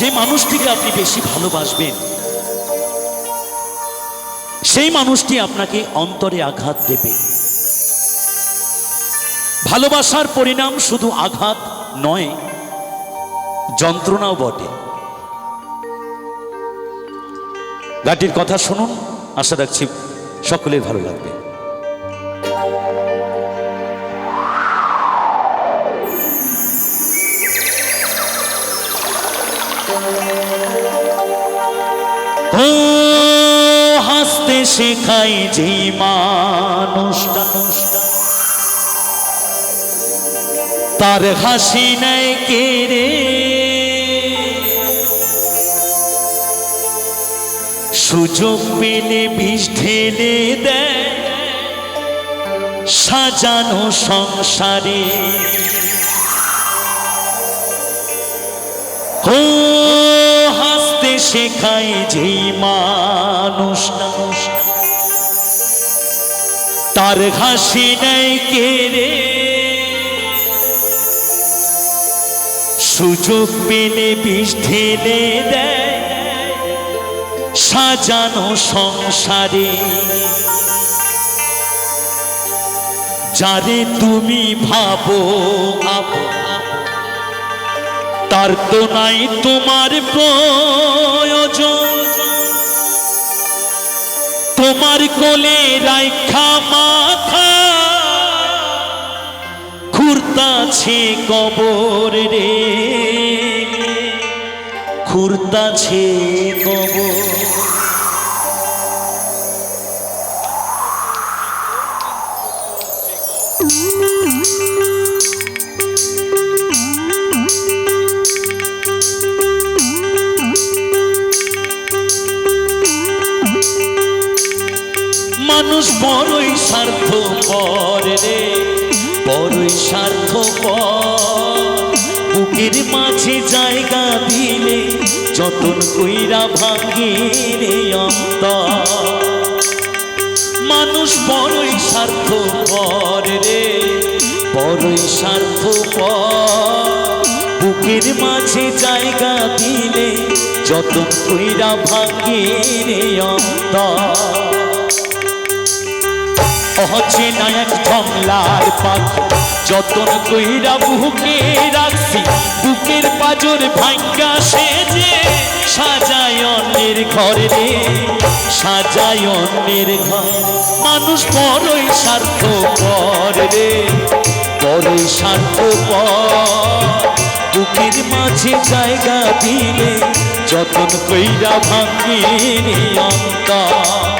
যে মানুষটিকে আপনি বেশি ভালোবাসবেন, সেই মানুষটি আপনাকে অন্তরে আঘাত দেবে। ভালোবাসার পরিণাম শুধু আঘাত নয়, যন্ত্রণাও বটে। গাটির কথা শুনুন, আশা রাখছি সকলের ভালো লাগবে। হাসতে শেখাই যে মানুষটা তার হাসি নেয় কেড়ে সুযোগ পেলে বিষ ঢেলে দেয়, সাজানো সংসারে। ও হাসতে শেখাই যেই মানুষটা তার হাসি নেই কেড়ে সুযোগ পেলে বিষ ঢেলে দেয়, সাজানো সংসারে। যারে তুমি ভাবো আপন তার তো নাই তোমার প্রয়োজন। তোমার কোলে রাইখা মাথা খুরতাছে কবর রে। খুরতাছে কবর। মানুষ স্বার্থ রে বড়ই স্বার্থ বুকের মাঝে জায়গা দিলে যতন কইরা ভাঙে রে অন্ত মানুষ বড়ই স্বার্থ পর রে বড়ই স্বার্থ বুকের মাঝে জায়গা দিলে যতন কইরা ভাঙে রে অন্তর। হচ্ছে নায়ক জমলার পাখি। যতন কইরা বুকে রাখছি, বুকের পাজর ভাঙ্গা সেজে, সাজায় অন্যের ঘরে রে, সাজায় অন্যের ঘর। মানুষ বড়ই স্বার্থ পর রে বড়ই স্বার্থ বুকের মাঝে জায়গা দিলে যতন কইরা ভাঙ্গে রে অন্তর।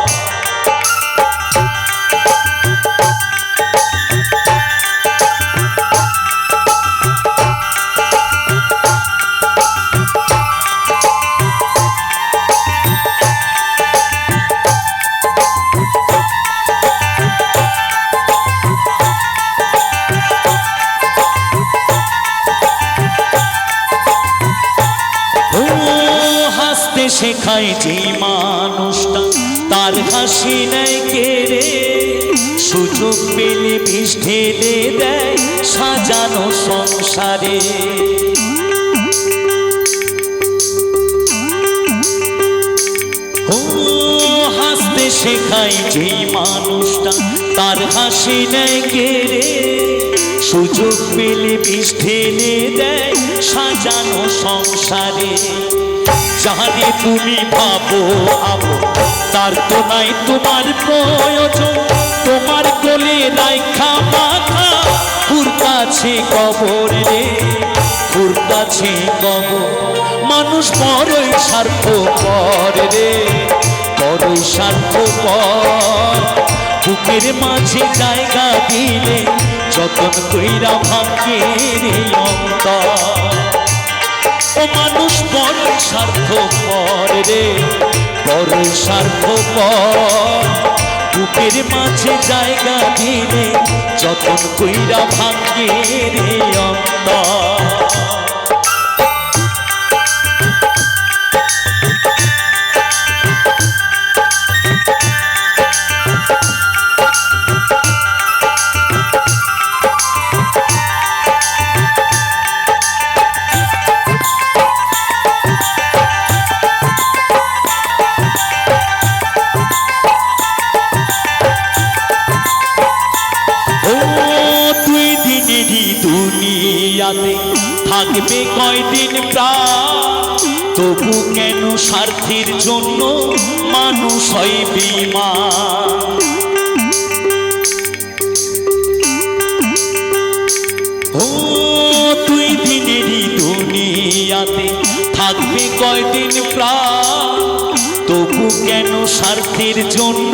শেখায় মানুষটা, তার হাসি নেয় কেড়ে সুযোগ পেলে বিষ ঢেলে দেয় সাজানো সংসারে। হাসতে শেখায় যে মানুষটা, তার হাসি নেয় কেড়ে সুযোগ পেলে বিষ ঢেলে দেয় সাজানো সংসারে। যাহারে তুমি ভাবো আবো তার তো নাই তোমার প্রয়োজন। তোমার কোলে রাইখা মাথা ঘুরতাছে কবর রে ঘুরতাছে কবর। মানুষ বড়ই স্বার্থ পর রে বড়ই স্বার্থ পর বুকের মাঝে জায়গা দিলে যতন কইরা ভাঙ্গে রে অন্তর। ও মানুষ স্বার্থ পর রে পর স্বার্থ পর বুকের মাঝে জায়গা দিলে যতন কইরা ভাঙ্গে রে অন্তর। থাকবে কয়দিন প্রাণ। তবু কেন স্বার্থের জন্য মানুষ হয় বিমান? ও, তুই দিনেরই দুনিয়াতে থাকবে কয়দিন প্রাণ। তবু কেন স্বার্থের জন্য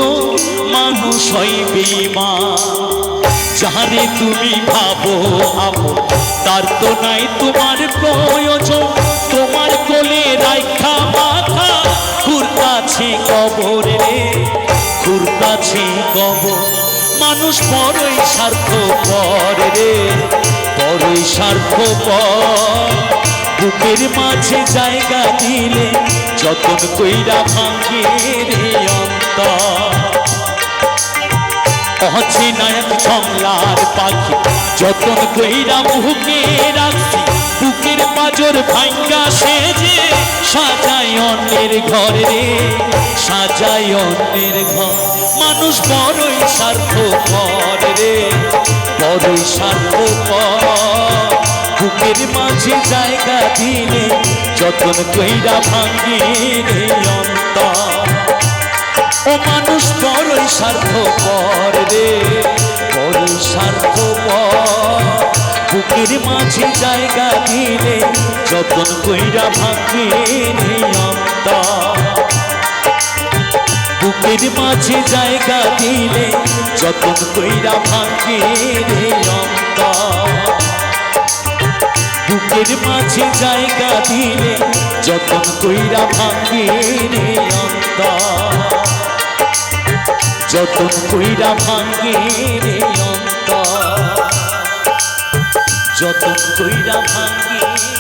মানুষ হয় বিমান? যাহারে তুমি ভাবো আপন তার তো নাই তোমার প্রয়োজন, তোমার কোলে রাখা মাথা ঘুরতাছে কবর রে ঘুরতাছে কবর। মানুষ বড়ই স্বার্থ পর রে বড়ই স্বার্থ পর বুকের মাঝে জায়গা দিলে যতন কইরা ভাঙে রে অন্তর। অচেনায়ক ছংলার পাখি। যতন কইরা মুখে রাখছি, বুকের পাজর ভাঙ্গা সেজে সাজাই অন্যের ঘর রে, সাজাই অন্যের ঘর। মানুষ বড়ই স্বার্থ কর রে, বড়ই স্বার্থ বুকের মাঝে জায়গা দিলে যতন কইরা ভাঙ্গে রে, অন্তর ও মানুষ, বড়ই স্বার্থ পর রে, বড়ই স্বার্থ বুকের মাঝে জায়গা দিলে যতন কইরা ভাঙে বুকের মাঝে জায়গা দিলে যতন কইরা ভাঙে বুকের মাঝে জায়গা দিলে যতন কইরা ভাঙে অন্তর। যতন কইরা ভাঙে রে অন্তর যতন কইরা ভাঙে